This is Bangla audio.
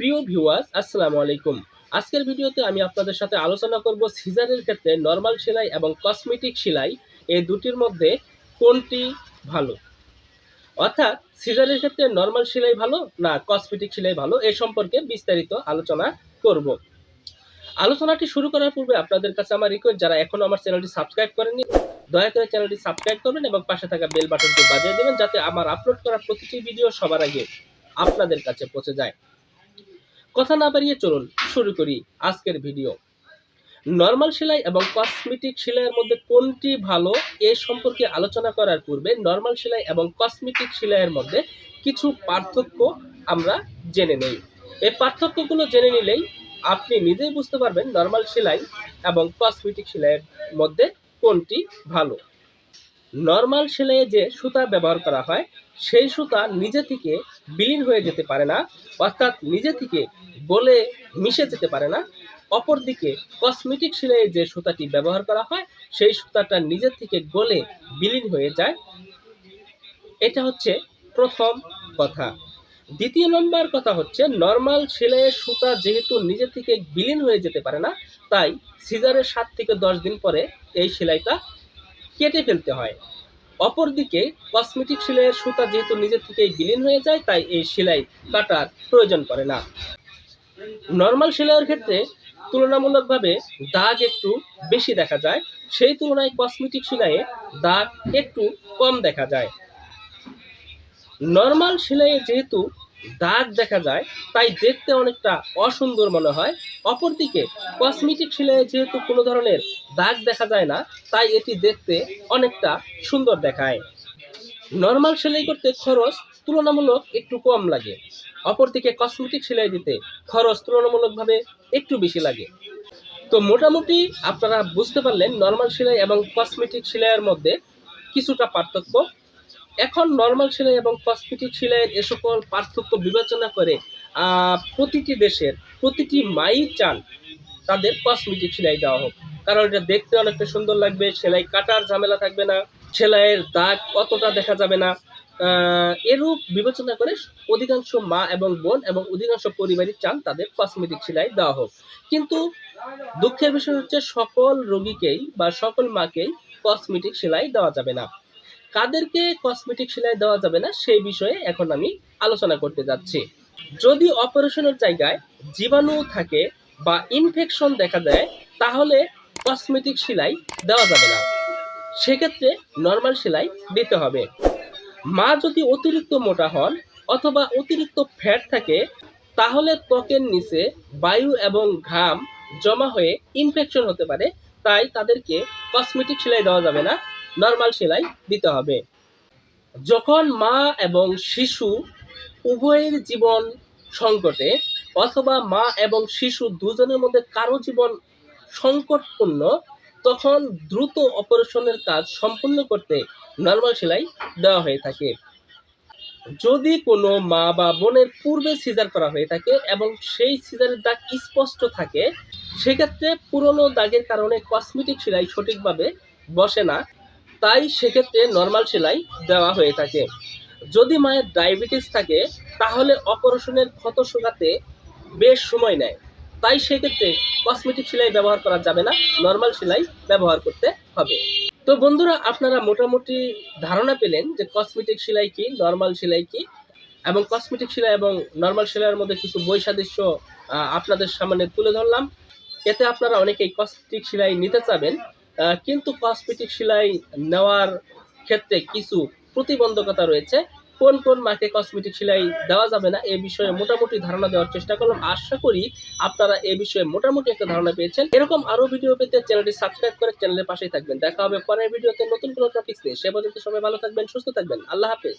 প্রিয় ভিউয়ার্স আসসালামু আলাইকুম। আজকের ভিডিওতে আমি আপনাদের সাথে আলোচনা করব সিজারের ক্ষেত্রে নর্মাল সেলাই এবং কসমেটিক সেলাই, এই দুটির মধ্যে কোনটি ভালো? অর্থাৎ সিজারের ক্ষেত্রে নর্মাল সেলাই ভালো না কসমেটিক সেলাই ভালো, এ সম্পর্কে বিস্তারিত আলোচনা করব। আলোচনাটি শুরু করার পূর্বে আপনাদের কাছে আমার রিকোয়েস্ট যারা এখনও আমার চ্যানেলটি সাবস্ক্রাইব করেননি, দয়া করে চ্যানেলটি সাবস্ক্রাইব করবেন এবং পাশে থাকা বেল বাটনটি বাজিয়ে দেবেন, যাতে আমার আপলোড করা প্রতিটি ভিডিও সবার আগে আপনাদের কাছে পৌঁছে যায়। কথা না বাড়িয়ে চলুন, শুরু করি আজকের ভিডিও। নর্মাল সেলাই এবং কসমেটিক সেলাইয়ের মধ্যে কোনটি ভালো এ সম্পর্কে আলোচনা করার পূর্বে নর্মাল সেলাই এবং কসমেটিক সেলাইয়ের মধ্যে কিছু পার্থক্য আমরা জেনে নেই। এই পার্থক্যগুলো জেনে নিলেই আপনি নিজেই বুঝতে পারবেন নর্মাল সেলাই এবং কসমেটিক সেলাইয়ের মধ্যে কোনটি ভালো। নর্মাল সেলাইয়ে যে সুতা ব্যবহার করা হয়, সেই সুতা নিজে থেকে বিলীন হয়ে যেতে পারে না, অর্থাৎ নিজে থেকে গলে মিশে যেতে পারে না। অপরদিকে কসমেটিক সেলাইয়ে যে সুতাটি ব্যবহার করা হয়, সেই সুতাটা নিজের থেকে গলে বিলীন হয়ে যায়। এটা হচ্ছে প্রথম কথা। দ্বিতীয় নম্বর কথা হচ্ছে নর্মাল সেলাইয়ের সুতা যেহেতু নিজে থেকে বিলীন হয়ে যেতে পারে না, তাই সিজারের সাত থেকে দশ দিন পরে এই সেলাইটা কেটে ফেলতে হয়। অপরদিকে কসমেটিক সেলাইয়ের সুতা যেহেতু নিজে থেকেই বিলীন হয়ে যায়, তাই এই সেলাই কাটার প্রয়োজন পড়ে না। নর্মাল সেলাইয়ের ক্ষেত্রে তুলনামূলকভাবে দাগ একটু বেশি দেখা যায়, সেই তুলনায় কসমেটিক সেলাইয়ে দাগ একটু কম দেখা যায়। নর্মাল সেলাইয়ে যেহেতু দাগ দেখা যায়, তাই দেখতে অনেকটা অসুন্দর মনে হয়। অপরদিকে কসমেটিক সেলাইয়ে যেহেতু কোনো ধরনের দাগ দেখা যায় না, তাই এটি দেখতে অনেকটা সুন্দর দেখায়। নর্মাল সেলাই করতে খরচ তুলনামূলক একটু কম লাগে। অপরদিকে কসমেটিক সেলাই দিতে খরচ তুলনামূলকভাবে একটু বেশি লাগে। তো মোটামুটি আপনারা বুঝতে পারলেন নর্মাল সেলাই এবং কসমেটিক সেলাইয়ের মধ্যে কিছুটা পার্থক্য এখন নর্মাল সেলাই এবং কসমেটিক সেলাইয়ের এ সকল পার্থক্য বিবেচনা করে প্রতিটি দেশের প্রতিটি মাই চান তাদের কসমেটিক সেলাই দেওয়া হোক। কারণ এটা দেখতে অনেকটা সুন্দর লাগবে, সেলাই কাটার ঝামেলা থাকবে না, সেলাইয়ের দাগ অতটা দেখা যাবে না। এরূপ বিবেচনা করে অধিকাংশ মা এবং বোন এবং অধিকাংশ পরিবারই চান তাদের কসমেটিক সেলাই দেওয়া হোক। কিন্তু দুঃখের বিষয় হচ্ছে সকল রোগীকেই বা সকল মাকেই কসমেটিক সেলাই দেওয়া যাবে না। কাদেরকে কসমেটিক সেলাই দেওয়া যাবে না, সেই বিষয়ে এখন আমি আলোচনা করতে যাচ্ছি। যদি অপারেশনের জায়গায় জীবাণু থাকে বা ইনফেকশন দেখা দেয়, তাহলে কসমেটিক সেলাই দেওয়া যাবে না। সেক্ষেত্রে নর্মাল সেলাই দিতে হবে। মা যদি অতিরিক্ত মোটা হন অথবা অতিরিক্ত ফ্যাট থাকে, তাহলে ত্বকের নিচে বায়ু এবং ঘাম জমা হয়ে ইনফেকশন হতে পারে। তাই তাদেরকে কসমেটিক সেলাই দেওয়া যাবে না। নর্মাল সেলাই দিতে হবে। যখন মা এবং শিশু উভয়ের জীবন সংকটে অথবা মা এবং শিশু দুজনের মধ্যে কারও জীবন সংকটপূর্ণ, তখন দ্রুত অপারেশনের কাজ সম্পূর্ণ করতে নর্মাল সেলাই দেওয়া হয়ে থাকে। যদি কোনো মা বা বোনের পূর্বে সিজার করা হয়ে থাকে এবং সেই সিজারের দাগ স্পষ্ট থাকে, সেক্ষেত্রে পুরনো দাগের কারণে কসমেটিক সেলাই সঠিকভাবে বসে না। তাই সেক্ষেত্রে নর্মাল সেলাই দেওয়া হয়ে থাকে। যদি মায়ের ডায়াবেটিস থাকে, তাহলে অপারেশনের ক্ষত শুকাতে বেশ সময় নেয়। তাই সেক্ষেত্রে কসমেটিক সেলাই ব্যবহার করা যাবে না নর্মাল সেলাই ব্যবহার করতে হবে। তো বন্ধুরা, আপনারা মোটামুটি ধারণা পেলেন যে কসমেটিক সেলাই কি নর্মাল সেলাই কি, এবং কসমেটিক সেলাই এবং নর্মাল সেলাইয়ের মধ্যে কিছু বৈসাদৃশ্য আপনাদের সামনে তুলে ধরলাম। এতে আপনারা অনেকেই কসমেটিক সেলাই নিতে চাবেন। কিন্তু কসমেটিক সেলাই নেওয়ার ক্ষেত্রে কিছু প্রতিবন্ধকতা রয়েছে। কোন কোন মাকে কসমেটিক সেলাই দেওয়া যাবে না এ বিষয়ে মোটামুটি ধারণা দেওয়ার চেষ্টা করলাম। আশা করি আপনারা এ বিষয়ে মোটামুটি একটা ধারণা পেয়েছেন। এরকম আরও ভিডিও পেতে চ্যানেলটি সাবস্ক্রাইব করে চ্যানেলের পাশেই থাকবেন। দেখা হবে পরের ভিডিওতে নতুন কোনো টপিক নিয়ে। সে পর্যন্ত সবাই ভালো থাকবেন, সুস্থ থাকবেন। আল্লাহ হাফেজ।